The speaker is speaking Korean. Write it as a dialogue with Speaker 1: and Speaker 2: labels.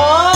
Speaker 1: 아